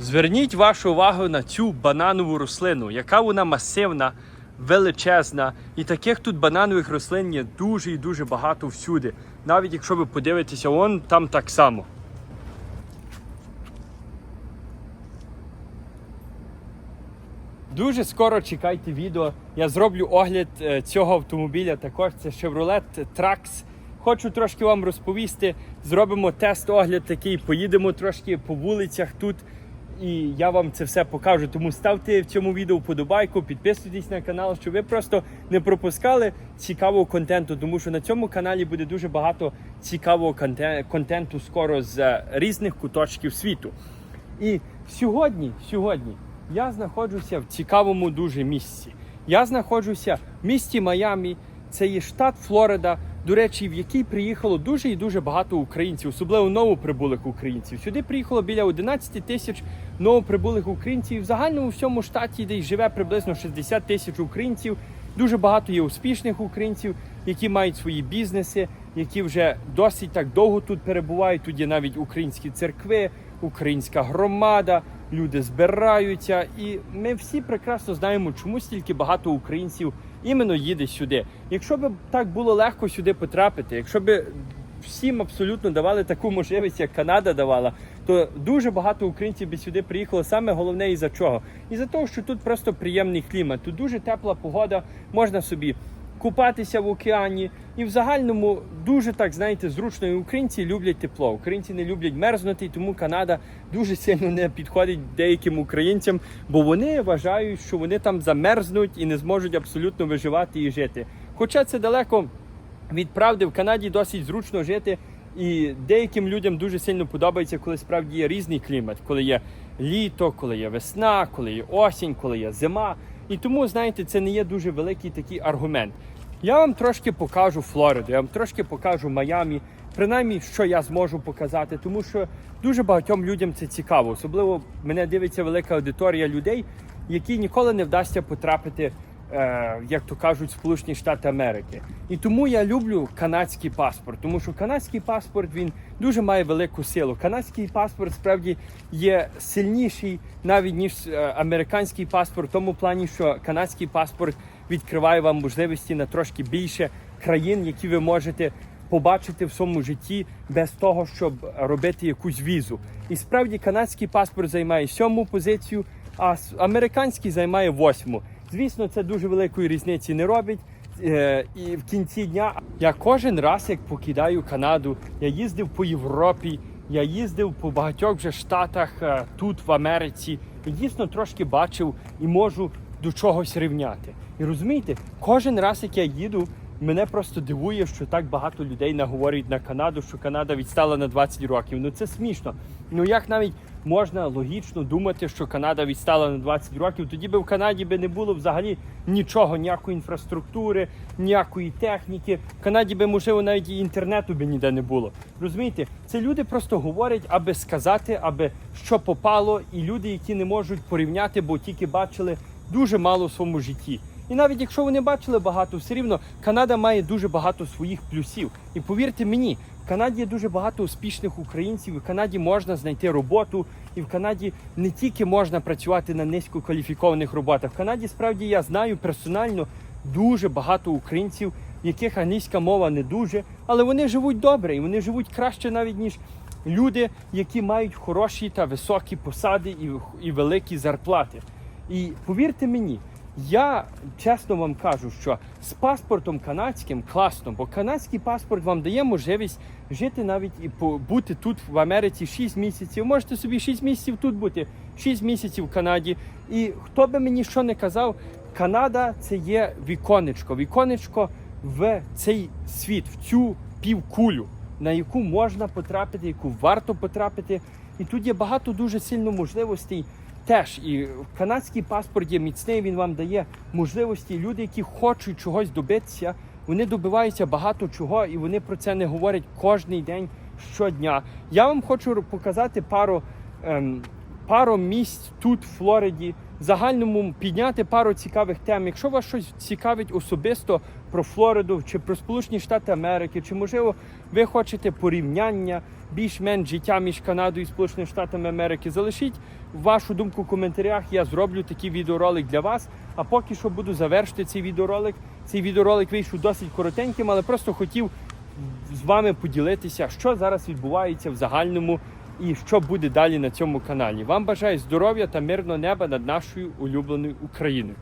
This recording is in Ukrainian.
Зверніть вашу увагу на цю бананову рослину, яка вона масивна, величезна. І таких тут бананових рослин є дуже і дуже багато всюди. Навіть якщо ви подивитеся, вон там так само. Дуже скоро чекайте відео. Я зроблю огляд е, цього автомобіля. Також це Chevrolet Trax. Хочу трошки вам розповісти. Зробимо тест-огляд такий, поїдемо трошки по вулицях тут. І я вам це все покажу. Тому ставте в цьому відео вподобайку, підписуйтесь на канал, щоб ви просто не пропускали цікавого контенту. Тому що на цьому каналі буде дуже багато цікавого контенту скоро з різних куточків світу. І сьогодні, сьогодні я знаходжуся в цікавому дуже місці. Я знаходжуся в місті Майамі. Це є штат Флорида, до речі, в який приїхало дуже і дуже багато українців, особливо новоприбулих українців. Сюди приїхало біля 11 тисяч новоприбулих українців. В загальному всьому штаті, де живе приблизно 60 тисяч українців. Дуже багато є успішних українців, які мають свої бізнеси, які вже досить так довго тут перебувають. Тут є навіть українські церкви, українська громада, люди збираються. І ми всі прекрасно знаємо, чому стільки багато українців іменно їде сюди. Якщо б так було легко сюди потрапити, якщо б всім абсолютно давали таку можливість, як Канада давала, то дуже багато українців би сюди приїхало. Саме головне і за чого? І за того, що тут просто приємний клімат, тут дуже тепла погода, можна собі купатися в океані. І в загальному дуже так знаєте, зручно. І українці люблять тепло. Українці не люблять мерзнути, тому Канада дуже сильно не підходить деяким українцям, бо вони вважають, що вони там замерзнуть і не зможуть абсолютно виживати і жити. Хоча це далеко від правди в Канаді досить зручно жити. І деяким людям дуже сильно подобається, коли справді є різний клімат, коли є літо, коли є весна, коли є осінь, коли є зима. І тому, знаєте, це не є дуже великий такий аргумент. Я вам трошки покажу Флориду, я вам трошки покажу Майамі, принаймні, що я зможу показати, тому що дуже багатьом людям це цікаво. Особливо мене дивиться велика аудиторія людей, які ніколи не вдасться потрапити як то кажуть, Сполучені Штати Америки. І тому я люблю канадський паспорт, тому що канадський паспорт він дуже має велику силу. Канадський паспорт справді є сильніший навіть ніж е, американський паспорт, в тому плані, що канадський паспорт відкриває вам можливості на трошки більше країн, які ви можете. Побачити в своєму житті без того, щоб робити якусь візу. І справді канадський паспорт займає сьому позицію, а американський займає восьму. Звісно, це дуже великої різниці не робить. Е, і в кінці дня я кожен раз, як покидаю Канаду, я їздив по Європі, я їздив по багатьох вже штатах е, тут, в Америці, і дійсно трошки бачив і можу до чогось рівняти. І розумієте, кожен раз, як я їду, мене просто дивує, що так багато людей наговорюють на Канаду, що Канада відстала на 20 років. Ну це смішно. Ну як навіть можна логічно думати, що Канада відстала на 20 років, тоді би в Канаді би не було взагалі нічого, ніякої інфраструктури, ніякої техніки. В Канаді би, можливо, навіть і інтернету би ніде не було. Розумієте, це люди просто говорять, аби сказати, аби що попало, і люди, які не можуть порівняти, бо тільки бачили дуже мало в своєму житті. І навіть якщо вони бачили багато, все рівно Канада має дуже багато своїх плюсів. І повірте мені, в Канаді є дуже багато успішних українців. і В Канаді можна знайти роботу, і в Канаді не тільки можна працювати на низькокваліфікованих роботах. В Канаді справді я знаю персонально дуже багато українців, в яких англійська мова не дуже, але вони живуть добре і вони живуть краще навіть ніж люди, які мають хороші та високі посади і, і великі зарплати. І повірте мені, я чесно вам кажу, що з паспортом канадським класно, бо канадський паспорт вам дає можливість жити навіть і бути тут в Америці 6 місяців. Можете собі 6 місяців тут бути, 6 місяців в Канаді. І хто би мені що не казав, Канада це є віконечко, віконечко в цей світ, в цю півкулю, на яку можна потрапити, яку варто потрапити. І тут є багато дуже сильно можливостей. Теж і канадський паспорт є міцний, він вам дає можливості. Люди, які хочуть чогось добитися, вони добиваються багато чого, і вони про це не говорять кожний день щодня. Я вам хочу показати пару, ем, пару місць тут, в Флориді. Загальному підняти пару цікавих тем. Якщо вас щось цікавить особисто про Флориду чи про Сполучені Штати Америки, чи можливо ви хочете порівняння більш-менш життя між Канадою і Сполученими Штатами Америки, залишіть вашу думку в коментарях. Я зроблю такий відеоролик для вас. А поки що буду завершити цей відеоролик. Цей відеоролик вийшов досить коротеньким, але просто хотів з вами поділитися, що зараз відбувається в загальному і що буде далі на цьому каналі. Вам бажаю здоров'я та мирного неба над нашою улюбленою Україною.